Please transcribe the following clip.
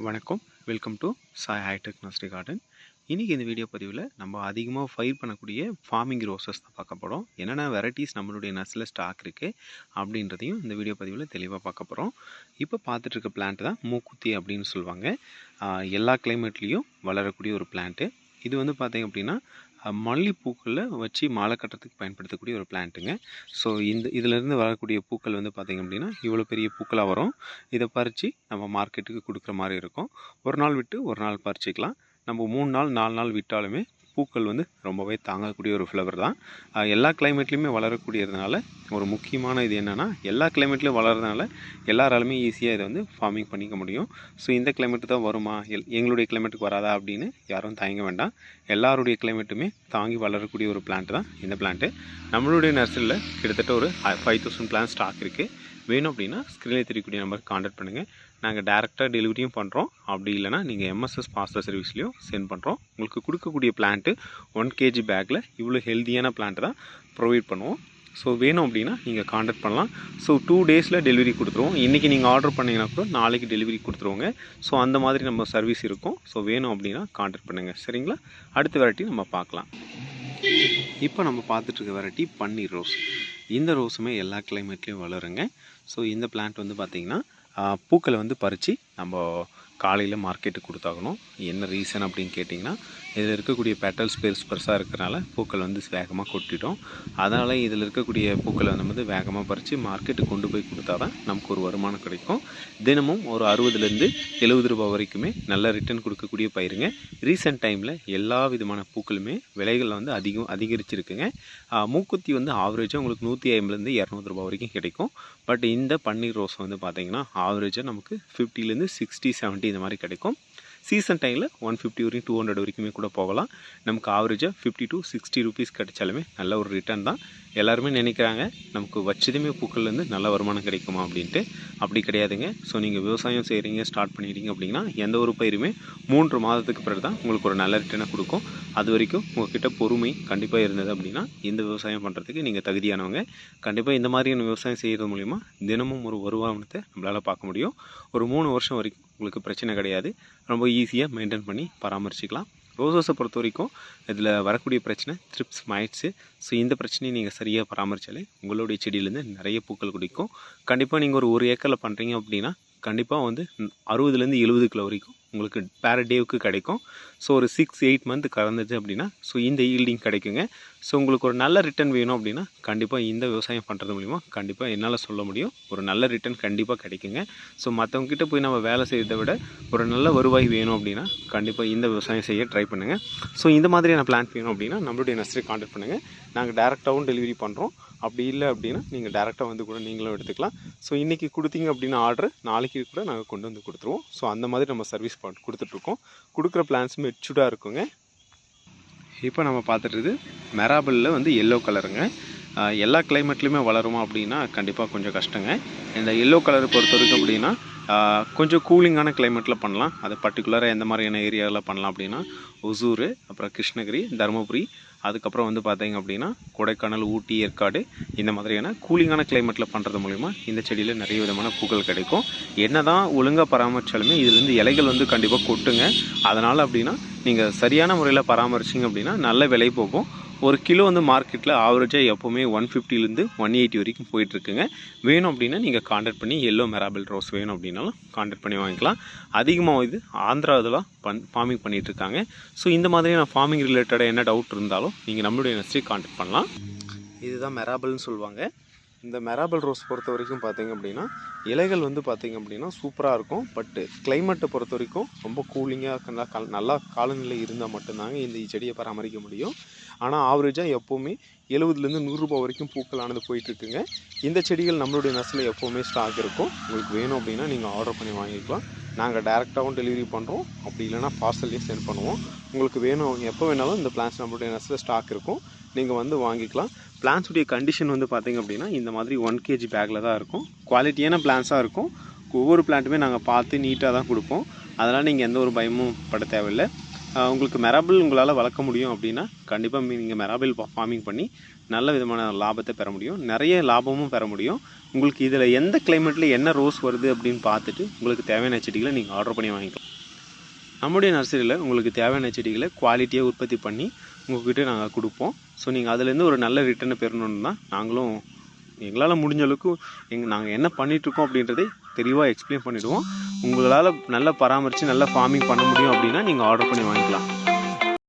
வணக்கம். Welcome to Sai hi tech nursery garden இன்றைக்கி இந்த வீடியோ பதிவில் நம்ம அதிகமாக ஃபைர் பண்ணக்கூடிய ஃபார்மிங் ரோசஸ் தான் பார்க்க போகிறோம் என்னென்ன வெரைட்டிஸ் நம்மளுடைய நர்ஸில் ஸ்டாக் இருக்குது அப்படின்றதையும் இந்த வீடியோ பதிவில் தெளிவாக பார்க்க போகிறோம் இப்போ பார்த்துட்டு இருக்க பிளான்ட் தான் மூக்குத்தி அப்படின்னு சொல்லுவாங்க. எல்லா கிளைமேட்லேயும் வளரக்கூடிய ஒரு பிளான்ட்டு இது வந்து பார்த்தீங்க அப்படின்னா அஹ் மல்லிப்பூக்களில் வச்சு மாலை கட்டுறதுக்கு பயன்படுத்தக்கூடிய ஒரு பிளான்ட்டுங்க ஸோ இந்த இதிலேருந்து வரக்கூடிய பூக்கள் வந்து பார்த்திங்க அப்படின்னா இவ்வளோ பெரிய பூக்களாக வரும். இதை பறித்து நம்ம மார்க்கெட்டுக்கு கொடுக்குற மாதிரி இருக்கும். ஒரு நாள் விட்டு ஒரு நாள் பறிச்சிக்கலாம். நம்ம மூணு நாள் நாலு நாள் விட்டாலுமே பூக்கள் வந்து ரொம்பவே தாங்கக்கூடிய ஒரு ஃப்ளவர் தான். எல்லா கிளைமேட்லேயுமே வளரக்கூடியதுனால ஒரு முக்கியமான இது என்னென்னா எல்லா கிளைமேட்லேயும் வளர்றதுனால எல்லாராலுமே ஈஸியாக இதை வந்து ஃபார்மிங் பண்ணிக்க முடியும். ஸோ இந்த கிளைமேட்டு தான் வருமா? எல் எங்களுடைய கிளைமேட்டுக்கு வராதா அப்படின்னு யாரும் தயங்க வேண்டாம். எல்லாருடைய கிளைமேட்டுமே தாங்கி வளரக்கூடிய ஒரு பிளான்ட் தான் இந்த பிளான்ட்டு நம்மளுடைய நர்சரியில் கிட்டத்தட்ட ஒரு ஃபைவ் தௌசண்ட் பிளான் ஸ்டாக் இருக்குது வேணும் அப்படின்னா ஸ்க்ரீனில் தெரியக்கூடிய நம்பருக்கு காண்டாக்ட் பண்ணுங்கள் நாங்கள் டேரெக்டாக டெலிவரியும் பண்ணுறோம் அப்படி இல்லைனா நீங்கள் எம்எஸ்எஸ் பாஸ்டர் சர்வீஸ்லையும் சென்ட் பண்ணுறோம் உங்களுக்கு கொடுக்கக்கூடிய பிளான்ட்டு ஒன் கேஜி பேக்கில் இவ்வளோ ஹெல்த்தியான பிளான்ட் தான் ப்ரொவைட் பண்ணுவோம். ஸோ வேணும் அப்படின்னா நீங்கள் காண்டாக்ட் பண்ணலாம். ஸோ டூ டேஸில் டெலிவரி கொடுத்துருவோம். இன்றைக்கி நீங்கள் ஆர்டர் பண்ணிங்கன்னா கூட நாளைக்கு டெலிவரி கொடுத்துருவோங்க. ஸோ அந்த மாதிரி நம்ம சர்வீஸ் இருக்கும். ஸோ வேணும் அப்படின்னா காண்டாக்ட் பண்ணுங்கள் சரிங்களா? அடுத்த வெரைட்டி நம்ம பார்க்கலாம். இப்போ நம்ம பார்த்துட்டு இருக்க வெரைட்டி பன்னீர் ரோஸ். இந்த ரோஸுமே எல்லா கிளைமேட்லேயும் வளருங்க. ஸோ இந்த பிளான்ட் வந்து பார்த்திங்கன்னா பூக்களை வந்து பறித்து நம்ம காலையில் மார்க்கெட்டுக்கு கொடுத்தாகணும். என்ன ரீசன் அப்படின்னு கேட்டிங்கன்னா இதில் இருக்கக்கூடிய பெட்டல்ஸ் பெருசு பெருசாக இருக்கிறனால பூக்கள் வந்து வேகமாக கொட்டிட்டோம் அதனால் இதில் இருக்கக்கூடிய பூக்களை நம்ம வந்து வேகமாக பறித்து மார்க்கெட்டுக்கு கொண்டு போய் கொடுத்தா தான் நமக்கு ஒரு வருமானம் கிடைக்கும். தினமும் ஒரு அறுபதுலேருந்து எழுபது ரூபாய் வரைக்குமே நல்ல ரிட்டர்ன் கொடுக்கக்கூடிய பயிருங்க. ரீசெண்ட் டைமில் எல்லா விதமான பூக்களுமே விலைகள் வந்து அதிகம் அதிகரிச்சிருக்குங்க. மூக்குத்தி வந்து ஆவரேஜாக உங்களுக்கு நூற்றி ஐம்பதுலேருந்து இரநூறுபா வரைக்கும் கிடைக்கும். பட் இந்த பன்னீர் ரோஸ் வந்து பார்த்தீங்கன்னா ஆவரேஜாக நமக்கு ஃபிஃப்டிலேருந்து சிக்ஸ்டி 70 இந்த மாதிரி கிடைக்கும். சீசன் டைமில் ஒன் ஃபிஃப்டி வரைக்கும் டூ ஹண்ட்ரட் வரைக்குமே கூட போகலாம். நமக்கு ஆவரேஜாக ஃபிஃப்டி டு சிக்ஸ்டி ருபீஸ் கிடைச்சாலுமே நல்ல ஒரு ரிட்டர்ன் தான். எல்லாருமே நினைக்கிறாங்க நமக்கு வச்சதுமே பூக்கள்லேருந்து நல்ல வருமானம் கிடைக்குமா அப்படின்ட்டு. அப்படி கிடையாதுங்க. ஸோ நீங்கள் விவசாயம் செய்கிறீங்க ஸ்டார்ட் பண்ணிட்டீங்க அப்படின்னா எந்த ஒரு பயிருமே மூன்று மாதத்துக்கு பிறகு தான் உங்களுக்கு ஒரு நல்ல ரிட்டர்னை கொடுக்கும். அது வரைக்கும் உங்ககிட்ட பொறுமை கண்டிப்பாக இருந்தது அப்படின்னா இந்த விவசாயம் பண்ணுறதுக்கு நீங்கள் தகுதியானவங்க. கண்டிப்பாக இந்த மாதிரியான விவசாயம் செய்கிறது மூலிமா தினமும் ஒரு வருமானத்தை நம்மளால் பார்க்க முடியும். ஒரு மூணு வருஷம் வரைக்கும் உங்களுக்கு பிரச்சனை கிடையாது. ரொம்ப ஈஸியாக மெயின்டைன் பண்ணி பராமரிச்சுக்கலாம். ரோசஸை பொறுத்த வரைக்கும் இதில் வரக்கூடிய பிரச்சனை த்ரிப்ஸ் மைட்ஸு ஸோ இந்த பிரச்சனையை நீங்கள் சரியாக பராமரித்தாலே உங்களுடைய செடியிலேருந்து நிறைய பூக்கள் குடிக்கும். கண்டிப்பாக நீங்கள் ஒரு ஒரு ஏக்கரில் பண்ணுறீங்க அப்படின்னா கண்டிப்பாக வந்து அறுபதுலேருந்து எழுபது கிலோ வரைக்கும் உங்களுக்கு பேர டேவுக்கு கிடைக்கும். ஸோ ஒரு சிக்ஸ் எயிட் மந்த் கறந்துச்சு அப்படின்னா ஸோ இந்த ஈல்டிங் கிடைக்குங்க. ஸோ உங்களுக்கு ஒரு நல்ல ரிட்டர்ன் வேணும் அப்படின்னா கண்டிப்பாக இந்த விவசாயம் பண்ணுறது மூலிமா கண்டிப்பாக என்னால் சொல்ல முடியும். ஒரு நல்ல ரிட்டர்ன் கண்டிப்பாக கிடைக்குங்க. ஸோ மற்றவங்ககிட்ட போய் நம்ம வேலை செய்கிறத விட ஒரு நல்ல வருவாய் வேணும் அப்படின்னா கண்டிப்பாக இந்த விவசாயம் செய்ய ட்ரை பண்ணுங்கள் ஸோ இந்த மாதிரியான பிளான் வேணும் அப்படின்னா நம்மளுடைய நர்சரி காண்டாக்ட் பண்ணுங்கள் நாங்கள் டேரெக்டாகவும் டெலிவரி பண்ணுறோம் அப்படி இல்லை அப்படின்னா நீங்கள் டேரெக்டாக வந்து கூட நீங்களும் எடுத்துக்கலாம். ஸோ இன்றைக்கி கொடுத்தீங்க அப்படின்னா ஆர்டர் நாளைக்கு கூட நாங்கள் கொண்டு வந்து கொடுத்துருவோம். ஸோ அந்த மாதிரி நம்ம சர்வீஸ் டிஸ்கவுண்ட் கொடுத்துட்ருக்கோம். கொடுக்குற பிளான்ஸ் மெச்சூர்டாக இருக்குங்க. இப்போ நம்ம பார்த்துட்டு மெராபிளில் வந்து எல்லோ கலருங்க எல்லா கிளைமேட்லேயுமே வளருமா அப்படின்னா கண்டிப்பாக கொஞ்சம் கஷ்டங்க. இந்த எல்லோ கலர் பொறுத்த வரைக்கும் அப்படின்னா கொஞ்சம் கூலிங்கான கிளைமேட்டில் பண்ணலாம். அது பர்டிகுலராக எந்த மாதிரியான ஏரியாவில் பண்ணலாம் அப்படின்னா ஒசூர் அப்புறம் கிருஷ்ணகிரி தருமபுரி அதுக்கப்புறம் வந்து பார்த்தீங்க அப்படின்னா கொடைக்கானல் ஊட்டி ஏற்காடு இந்த மாதிரியான கூலிங்கான கிளைமேட்டில் பண்ணுறது மூலிமா இந்த செடியில் நிறைய விதமான பூக்கள் கிடைக்கும். என்ன தான் ஒழுங்காக பராமரித்தாலுமே இதுலேருந்து இலைகள் வந்து கண்டிப்பாக கொட்டுங்க. அதனால் அப்படின்னா நீங்கள் சரியான முறையில் பராமரிச்சிங்க அப்படின்னா நல்ல விலை போகும். ஒரு கிலோ வந்து மார்க்கெட்டில் ஆவரேஜாக எப்போவுமே ஒன் ஃபிஃப்டிலேருந்து ஒன் எயிட்டி வரைக்கும் போயிட்டுருக்குங்க. வேணும் அப்படின்னா நீங்கள் காண்டாக்ட் பண்ணி எல்லோ மெராபிள் ரோஸ் வேணும் அப்படின்னாலும் காண்டாக்ட் பண்ணி வாங்கிக்கலாம். அதிகமாக இது ஆந்திரா இதெல்லாம் பண் ஃபார்மிங் பண்ணிகிட்ருக்காங்க ஸோ இந்த மாதிரியான ஃபார்மிங் ரிலேட்டடாக என்ன டவுட் இருந்தாலும் நீங்கள் நம்மளுடைய நர்சரி காண்டாக்ட் பண்ணலாம். இதுதான் மெராபிள்னு சொல்லுவாங்க. இந்த மெராபல் ரோஸ் பொறுத்த வரைக்கும் பார்த்தீங்க அப்படின்னா இலைகள் வந்து பார்த்தீங்க அப்படின்னா சூப்பராக இருக்கும். பட்டு கிளைமேட்டை பொறுத்த வரைக்கும் ரொம்ப கூலிங்காக நல்லா கல் நல்லா காலநிலை இருந்தால் மட்டும்தாங்க இந்த செடியை பராமரிக்க முடியும். ஆனால் ஆவரேஜாக எப்போவுமே எழுபதுலேருந்து நூறுரூபா வரைக்கும் பூக்களானது போயிட்டுருக்குங்க. இந்த செடிகள் நம்மளுடைய நர்ஸில் எப்போவுமே ஸ்டாக் இருக்கும். உங்களுக்கு வேணும் அப்படின்னா நீங்கள் ஆர்டர் பண்ணி வாங்கிக்கலாம். நாங்கள் டேரெக்டாகவும் டெலிவரி பண்ணுறோம் அப்படி இல்லைனா பார்சல்லையும் சென்ட் பண்ணுவோம். உங்களுக்கு வேணும் எப்போ வேணாலும் இந்த பிளான்ஸ் நம்மளுடைய நர்ஸில் ஸ்டாக் இருக்கும். நீங்கள் வந்து வாங்கிக்கலாம். பிளான்ஸுடைய கண்டிஷன் வந்து பார்த்திங்க அப்படின்னா இந்த மாதிரி ஒன் கேஜி பேக்கில் தான் இருக்கும். குவாலிட்டியான பிளான்ஸாக இருக்கும். ஒவ்வொரு பிளான்ட்டுமே நாங்கள் பார்த்து நீட்டாக தான் கொடுப்போம். அதனால் நீங்கள் எந்த ஒரு பயமும் பட தேவையில்லை. உங்களுக்கு மெராபிள் உங்களால் வளர்க்க முடியும் அப்படின்னா கண்டிப்பாக நீங்கள் மெராபிள் ஃபார்மிங் பண்ணி நல்ல விதமான லாபத்தை பெற முடியும். நிறைய லாபமும் பெற முடியும். உங்களுக்கு இதில் எந்த கிளைமேட்டில் என்ன ரோஸ் வருது அப்படின்னு பார்த்துட்டு உங்களுக்கு தேவையான செடிகளை நீங்கள் ஆர்டர் பண்ணி வாங்கிக்கலாம். நம்முடைய நர்சரியில் உங்களுக்கு தேவையான செடிகளை குவாலிட்டியாக உற்பத்தி பண்ணி உங்கள்கிட்ட நாங்கள் கொடுப்போம். ஸோ நீங்கள் அதுலேருந்து ஒரு நல்ல ரிட்டர்னை பெறணுன்னு தான் நாங்களும் எங்களால் முடிஞ்ச அளவுக்கு எங் நாங்கள் என்ன பண்ணிகிட்ருக்கோம் அப்படின்றதை தெளிவாக எக்ஸ்பிளைன் பண்ணிவிடுவோம் உங்களால் நல்லா பராமரித்து நல்லா ஃபார்மிங் பண்ண முடியும் அப்படின்னா நீங்கள் ஆர்டர் பண்ணி வாங்கிக்கலாம்.